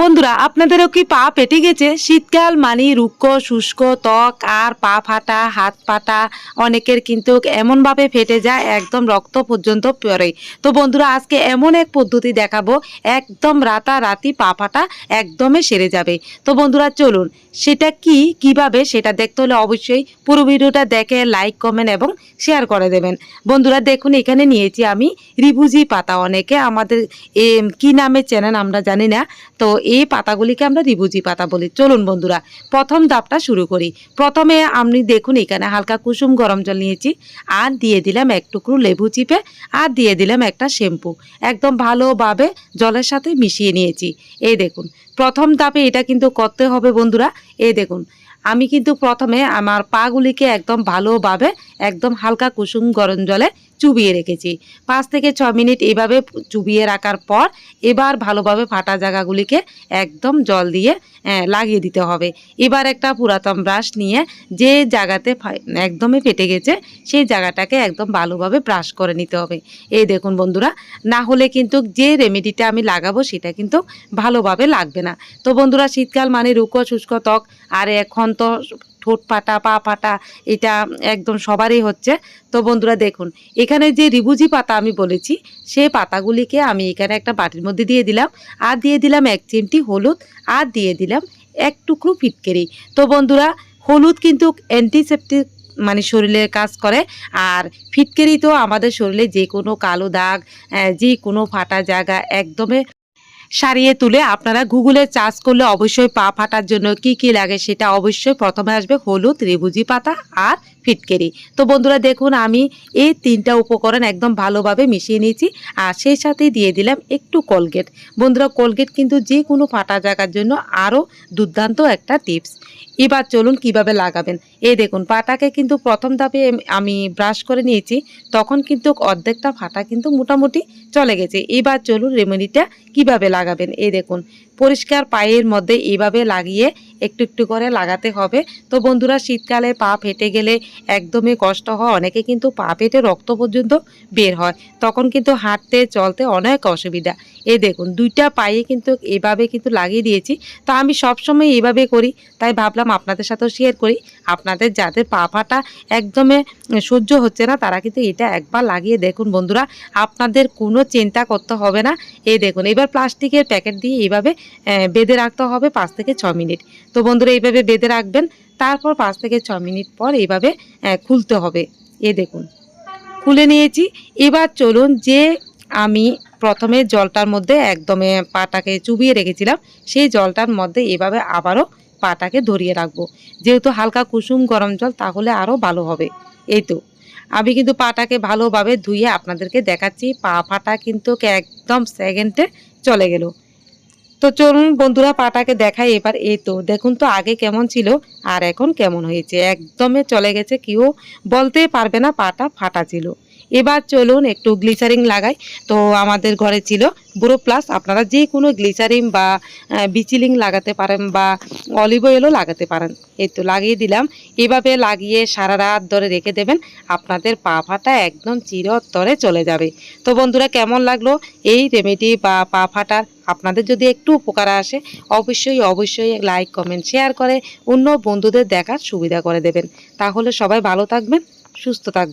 বন্ধুরা, আপনাদেরও কি পা পেটে গেছে? শীতকাল মানে রুক্ষ, শুষ্ক, ত্বক আর পা ফাটা, হাত পাটা অনেকের কিন্তু এমনভাবে ফেটে যায় একদম রক্ত পর্যন্ত পড়ে। তো বন্ধুরা, আজকে এমন এক পদ্ধতি দেখাবো, একদম রাতারাতি পা ফাটা একদমই সেরে যাবে। তো বন্ধুরা, চলুন, সেটা কি, কীভাবে সেটা দেখতে হলে অবশ্যই পুরো ভিডিওটা দেখে লাইক কমেন্ট এবং শেয়ার করে দেবেন। বন্ধুরা, দেখুন, এখানে নিয়েছি আমি রিভুজি পাতা। অনেকে আমাদের কি নামে চেনেন আমরা জানি না। তো এই পাতাগুলিকে আমরা রিবুজি পাতা বলি। চলুন বন্ধুরা, প্রথম ধাপটা শুরু করি। প্রথমে আপনি দেখুন এখানে হালকা কুসুম গরম জল নিয়েছি, আর দিয়ে দিলাম এক টুকরো লেবু চিপে, আর দিয়ে দিলাম একটা শ্যাম্পু। একদম ভালোভাবে জলের সাথে মিশিয়ে নিয়েছি। এই দেখুন, প্রথম ধাপে এটা কিন্তু করতে হবে বন্ধুরা। এই দেখুন, আমি কিন্তু প্রথমে আমার পাগুলিকে একদম ভালোভাবে, একদম হালকা কুসুম গরম জলে চুবিয়ে রেখেছি। পাঁচ থেকে ছ মিনিট এভাবে চুবিয়ে রাখার পর এবার ভালোভাবে ফাটা জায়গাগুলিকে একদম জল দিয়ে লাগিয়ে দিতে হবে। এবার একটা পুরাতন ব্রাশ নিয়ে যে জায়গাতে একদমই ফেটে গেছে, সেই জায়গাটাকে একদম ভালোভাবে ব্রাশ করে নিতে হবে। এই দেখুন বন্ধুরা, না হলে কিন্তু যে রেমেডিটা আমি লাগাবো সেটা কিন্তু ভালোভাবে লাগবে না। তো বন্ধুরা, শীতকাল মানে রুক্ষ শুষ্ক ত্বক, আর এখন তো ঠোঁট ফাটা, পা ফাটা, এটা একদম সবারই হচ্ছে। তো বন্ধুরা দেখুন, এখানে যে রিবুজি পাতা আমি বলেছি সেই পাতাগুলিকে আমি এখানে একটা বাটির মধ্যে দিয়ে দিলাম। আর দিয়ে দিলাম এক চিমটি হলুদ, আর দিয়ে দিলাম এক টুকরো ফিটকেরি। তো বন্ধুরা, হলুদ কিন্তু অ্যান্টিসেপটিক মানে শরীরে কাজ করে, আর ফিটকেরি তো আমাদের শরীরে যে কোনো কালো দাগ যে কোনো ফাটা জায়গা একদমই সারিয়ে তুলে আপনারা গুগলে চার্জ করলে অবশ্যই পা ফাটার জন্য কি কি লাগে সেটা অবশ্যই প্রথমে আসবে হলুদ রেবুজি পাতা আর ফিটকেরি। তো বন্ধুরা দেখুন, আমি এই তিনটা উপকরণ একদম ভালোভাবে মিশিয়ে নিয়েছি আর সেই সাথে দিয়ে দিলাম একটু কোলগেট। বন্ধুরা, কোলগেট কিন্তু যে কোনো ফাটা জায়গার জন্য আরও দুর্দান্ত একটা টিপস। এবার চলুন কীভাবে লাগাবেন। এই দেখুন, পাটাকে কিন্তু প্রথম ধাপে আমি ব্রাশ করে নিয়েছি, তখন কিন্তু অর্ধেকটা ফাটা কিন্তু মোটামুটি চলে গেছে। এবার চলুন রেমেডিটা কীভাবে লাগাবেন এই দেখুন পরিষ্কার পায়ের মধ্যে এইভাবে লাগিয়ে একটু একটু করে লাগাতে হবে। তো বন্ধুরা, শীতকালে পা ফেটে গেলে একদমই কষ্ট হয়। অনেকে কিন্তু পা ফেটে রক্ত পর্যন্ত বের হয়। তখন কিন্তু হাঁটতে, চলতে অনেক অসুবিধা। এই দেখুন, দুইটা পায়ে কিন্তু এভাবে কিন্তু লাগিয়ে দিয়েছি। তো আমি সবসময় এইভাবে করি, তাই ভাবলাম আপনাদের সাথেও শেয়ার করি। আপনাদের যাদের পা ফাটা একদমে সহ্য হচ্ছে না, তারা কিন্তু এটা একবার লাগিয়ে দেখুন বন্ধুরা। আপনাদের কোনো চিন্তা করতে হবে না। এই দেখুন, এবার প্লাস্টিকের প্যাকেট দিয়ে এইভাবে বেঁধে রাখতে হবে পাঁচ থেকে ছ মিনিট। তো বন্ধুরা, এইভাবে বেঁধে রাখবেন, তারপর পাঁচ থেকে ছ মিনিট পর এইভাবে খুলতে হবে। এ দেখুন, খুলে নিয়েছি। এবার চলুন যে আমি প্রথমে জলটার মধ্যে একদমে পাটাকে চুবিয়ে রেখেছিলাম, সেই জলটার মধ্যে এভাবে আবারও পাটাকে ধরিয়ে রাখব। যেহেতু হালকা কুসুম গরম জল, তাহলে আরও ভালো হবে। এই তো, আমি কিন্তু পাটাকে ভালোভাবে ধুয়ে আপনাদেরকে দেখাচ্ছি। পা ফাটা কিন্তু একদম সেকেন্ডে চলে গেল। তো চলুন বন্ধুরা পাটাকে দেখাই এবার। এই তো, দেখুন তো আগে কেমন ছিল আর এখন কেমন হয়েছে। একদমে চলে গেছে, কেউ বলতে পারবে না পাটা ফাটা ছিল। এবার চলুন একটু গ্লিসারিং লাগাই। তো আমাদের ঘরে ছিল বুড়ো প্লাস আপনারা যে কোনো গ্লিসারিং বা বিচিলিং লাগাতে পারেন বা অলিভ অয়েলও লাগাতে পারেন। এই তো লাগিয়ে দিলাম। এভাবে লাগিয়ে সারা রাত ধরে রেখে দেবেন, আপনাদের পা ফাটা একদম চিরতরে চলে যাবে। তো বন্ধুরা, কেমন লাগল এই রেমেডি বা পা ফাটার? আপনাদের যদি একটু উপকার আসে, অবশ্যই অবশ্যই লাইক কমেন্ট শেয়ার করে অন্য বন্ধুদের দেখার সুবিধা করে দেবেন। তাহলে সবাই ভালো থাকবেন, সুস্থ থাকবেন।